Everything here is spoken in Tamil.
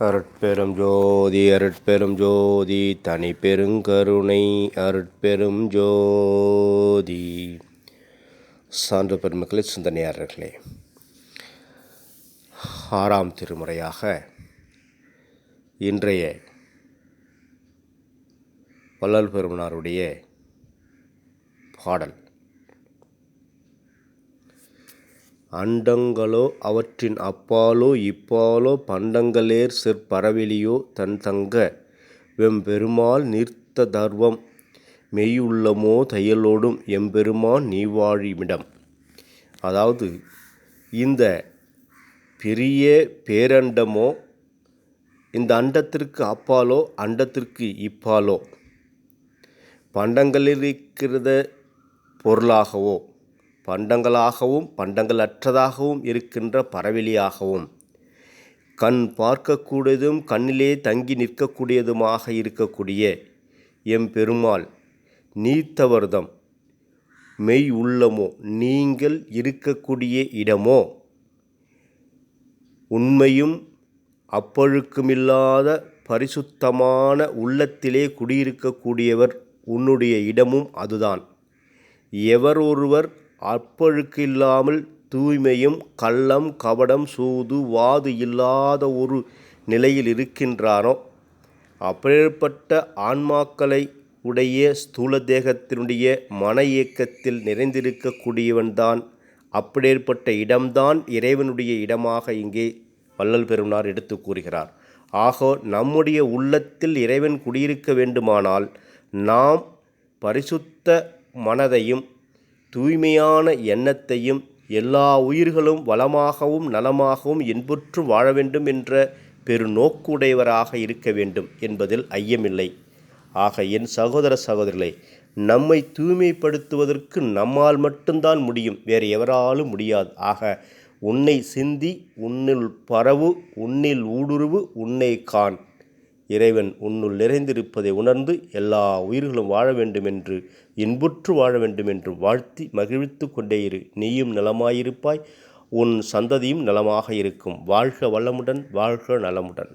அருட்பெரும் ஜோதி அருட்பெரும் ஜோதி தனி பெருங்கருணை அருட்பெரும் ஜோதி. சான்று பெருமக்களை சிந்தனையாளர்களே ஆறாம் திருமுறையாக இன்றைய வள்ளல் பெருமனாருடைய பாடல் அண்டங்களோ அவற்றின் அப்பாலோ இப்பாலோ பண்டங்களேர் செற்பரவெளியோ தன் தங்க வெம்பெருமாள் நீர்த்த தர்வம் மெய்யுள்ளமோ தையலோடும் எம்பெருமான் நீ வாழிமிடம் அதாவது இந்த பெரிய பேரண்டமோ இந்த அண்டத்திற்கு அப்பாலோ அண்டத்திற்கு இப்பாலோ பண்டங்களில் இருக்கிறத பொருளாகவோ பண்டங்களாகவும் பண்டங்களற்றதாகவும் இருக்கின்ற பறவெளியாகவும் கண் பார்க்கக்கூடியதும் கண்ணிலே தங்கி நிற்கக்கூடியதுமாக இருக்கக்கூடிய எம் பெருமாள் நீத்தவர்தம் மெய் உள்ளமோ நீங்கள் இருக்கக்கூடிய இடமோ உண்மையும் அப்பழுக்குமில்லாத பரிசுத்தமான உள்ளத்திலே குடியிருக்கக்கூடியவர் உன்னுடைய இடமும் அதுதான். எவர் ஒருவர் அப்பழுக்கு இல்லாமல் தூய்மையும் கள்ளம் கபடம் சூது வாது இல்லாத ஒரு நிலையில் இருக்கின்றானோ? அப்பேற்பட்ட ஆன்மாக்களை உடைய ஸ்தூல தேகத்தினுடைய மன இயக்கத்தில் நிறைந்திருக்கக்கூடியவன்தான் அப்படியேற்பட்ட இடம்தான் இறைவனுடைய இடமாக இங்கே வள்ளல் பெருமானார் எடுத்து கூறுகிறார். ஆகோ நம்முடைய உள்ளத்தில் இறைவன் குடியிருக்க வேண்டுமானால் நாம் பரிசுத்த மனதையும் தூய்மையான எண்ணத்தையும் எல்லா உயிர்களும் வளமாகவும் நலமாகவும் இன்புற்று வாழ வேண்டும் என்ற பெருநோக்குடையவராக இருக்க வேண்டும் என்பதில் ஐயமில்லை. ஆக என் சகோதர சகோதரிகளை நம்மை தூய்மைப்படுத்துவதற்கு நம்மால் மட்டும்தான் முடியும் வேறு எவராலும் முடியாது. ஆக உன்னை சிந்தி உன்னில் பரவு உன்னில் ஊடுருவு உன்னை கான் இறைவன் உன்னுள் நிறைந்திருப்பதை உணர்ந்து எல்லா உயிர்களும் வாழ வேண்டுமென்று இன்புற்று வாழ வேண்டுமென்று வாழ்த்தி மகிழ்வித்து கொண்டே இரு. நீயும் நலமாயிருப்பாய். உன் சந்ததியும் நலமாக இருக்கும். வாழ்க வளமுடன் வாழ்க நலமுடன்.